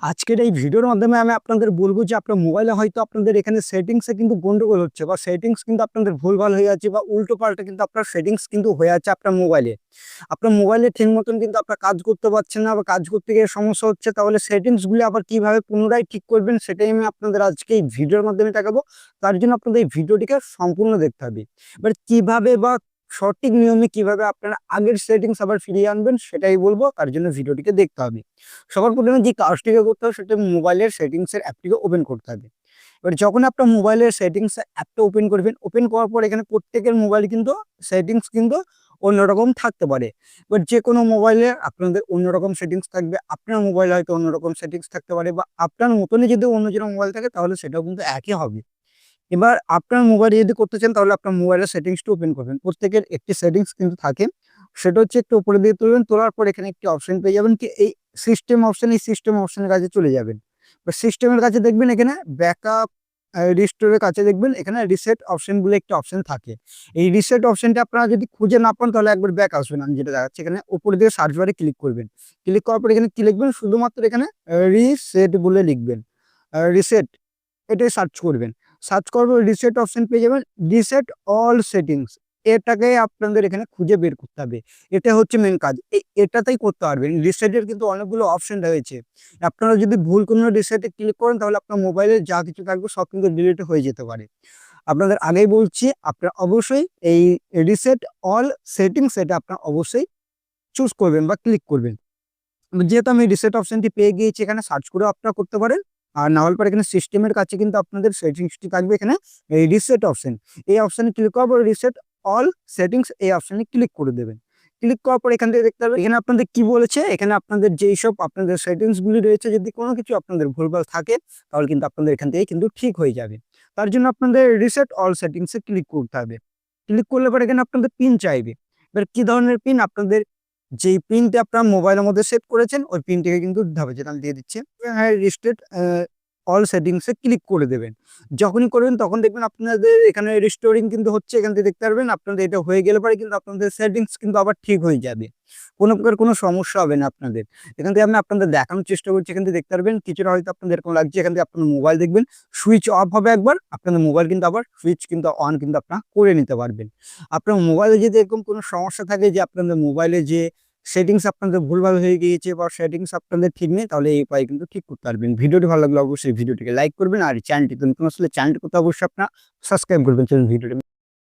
আজকের এই ভিডিওর মাধ্যমে আমি আপনাদের বলব যে আপনার মোবাইলে হয়তো আপনাদের এখানে সেটিংসে কিন্তু গন্ডগোল হচ্ছে বা সেটিংস কিন্তু আপনাদের ভুলভাল হয়ে যাচ্ছে বা উল্টো পাল্টা কিন্তু আপনার সেটিংস কিন্তু হয়ে যাচ্ছে আপনার মোবাইলে আপনার মোবাইলে ঠিক মতন কিন্তু আপনার কাজ করতে পারছেন না বা কাজ করতে গিয়ে সমস্যা হচ্ছে, তাহলে সেটিংসগুলি আবার কীভাবে পুনরায় ঠিক করবেন সেটাই আমি আপনাদের আজকে এই ভিডিওর মাধ্যমে দেখাবো। তার জন্য আপনাদের এই ভিডিওটিকে সম্পূর্ণ দেখতে হবে। এবার কীভাবে বা সঠিক নিয়মে কীভাবে আপনারা আগের সেটিংস আবার ফিরিয়ে আনবেন সেটাই বলব, তার জন্য ভিডিওটিকে দেখতে হবে। সবার প্রথমে যে কাজটিকে করতে হবে সেটা মোবাইলের সেটিংসের অ্যাপটিকে ওপেন করতে হবে। এবার যখন আপনার মোবাইলের সেটিংস অ্যাপটা ওপেন করবেন ওপেন করার পর এখানে প্রত্যেকের মোবাইল কিন্তু সেটিংস কিন্তু অন্যরকম থাকতে পারে। এবার যে কোনো মোবাইলে আপনাদের অন্যরকম সেটিংস থাকবে, আপনার মোবাইলে হয়তো অন্যরকম সেটিংস থাকতে পারে বা আপনার মতনই যদি অন্য যেন মোবাইল থাকে তাহলে সেটাও কিন্তু একই হবে। এবার আপনার মোবাইল যদি করতে চান, তাহলে আপনার মোবাইলের সেটিংসটা ওপেন করবেন। প্রত্যেকের একটি সেটিংস কিন্তু থাকে। সেটা হচ্ছে একটু উপরে দিয়ে তুলবেন, তোলার পর এখানে একটি অপশন পেয়ে যাবেন কি, এই সিস্টেম অপশন এই সিস্টেম অপশনের কাছে চলে যাবেন। সিস্টেমের কাছে দেখবেন এখানে ব্যাকআপ রিস্টোরের কাছে দেখবেন, এখানে রিসেট অপশন বলে একটা অপশন থাকে। এই রিসেট অপশনটা আপনারা যদি খুঁজে না পান, তাহলে একবার ব্যাক আসবেন আমি যেটা দেখাচ্ছি, এখানে উপরে দিয়ে সার্চ বারে ক্লিক করবেন। ক্লিক করার পর এখানে কি লিখবেন? শুধুমাত্র এখানে রিসেট বলে লিখবেন। রিসেট এটাই সার্চ করবেন। সার্চ করব রিসেট অপশন পেয়ে যাবেন রিসেট অল সেটিংস এটাকে আপনাদের এখানে খুঁজে বের করতে হবে। এটা হচ্ছে মেন কাজ। এটাতেই করতে পারবেন। রিসেটের কিন্তু অনেকগুলো অপশন রয়েছে। আপনারা যদি ভুল কোনো রিসেটে ক্লিক করেন, তাহলে আপনার মোবাইলে যা কিছু থাকবে, সব কিন্তু ডিলিট হয়ে যেতে পারে। আপনাদের আগেই বলছি, আপনারা অবশ্যই এই রিসেট অল সেটিংস এটা আপনার অবশ্যই চুজ করবেন বা ক্লিক করবেন। যেহেতু আমি রিসেট অপশনটি পেয়ে গিয়েছি, এখানে সার্চ করে আপনারা করতে পারেন। আর না হলে পরে এখানে সিস্টেমের কাছে কিন্তু আপনাদের সেটিংসটি থাকবে এখানে, এই রিসেট অপশন এই অপশানে ক্লিক করার পর রিসেট অল সেটিংস এই অপশানে ক্লিক করে দেবেন। ক্লিক করার পর এখান থেকে দেখতে পাবেন এখানে আপনাদের কি বলেছে? এখানে আপনাদের যেই সব আপনাদের সেটিংসগুলি রয়েছে, যদি কোনো কিছু আপনাদের ভুলভাল থাকে, তাহলে কিন্তু আপনাদের এখান থেকে কিন্তু ঠিক হয়ে যাবে। তার জন্য আপনাদের রিসেট অল সেটিংসে ক্লিক করতে হবে। ক্লিক করলে পরে এখানে আপনাদের পিন চাইবে। এবার কি ধরনের পিন আপনাদের যেই পিনটা আপনার মোবাইলের মধ্যে সেভ করেছেন, ওই পিনটিকে কিন্তু দিতে হবে যেটা দিয়ে দিচ্ছি। হ্যাঁ রিস্টেড অল সেটিংসে ক্লিক করে দেবেন। যখনই করবেন তখন দেখবেন আপনাদের এখানে রিস্টোরিং কিন্তু হচ্ছে, এখান থেকে দেখতে পারবেন, আপনাদের এটা হয়ে গেলে পরে কিন্তু আপনাদের সেটিংস কিন্তু আবার ঠিক হয়ে যাবে। কোনো প্রকার কোনো সমস্যা হবে না আপনাদের। এখান থেকে আমি আপনাদের দেখানোর চেষ্টা করছি। এখান থেকে দেখতে পারবেন, কিছুটা হয়তো আপনাদের এরকম লাগছে। এখান থেকে আপনার মোবাইল দেখবেন সুইচ অফ হবে একবার, আপনাদের মোবাইল কিন্তু আবার সুইচ কিন্তু অন কিন্তু আপনার করে নিতে পারবেন। আপনার মোবাইলে যদি এরকম কোনো সমস্যা থাকে যে আপনাদের মোবাইলে যে সেটিংস আপনাদের ভুলভাল হয়ে গিয়েছে বা সেটিংস আপনাদের ঠিক নেই, তাহলে এই উপায় কিন্তু ঠিক করতে পারবেন। ভিডিওটি ভালো লাগলে অবশ্যই ভিডিওটিকে লাইক করবেন আর চ্যানেলটি নতুন আসলে চ্যানেলটি করতে অবশ্যই আপনার সাবস্ক্রাইব করবেন। ভিডিওটি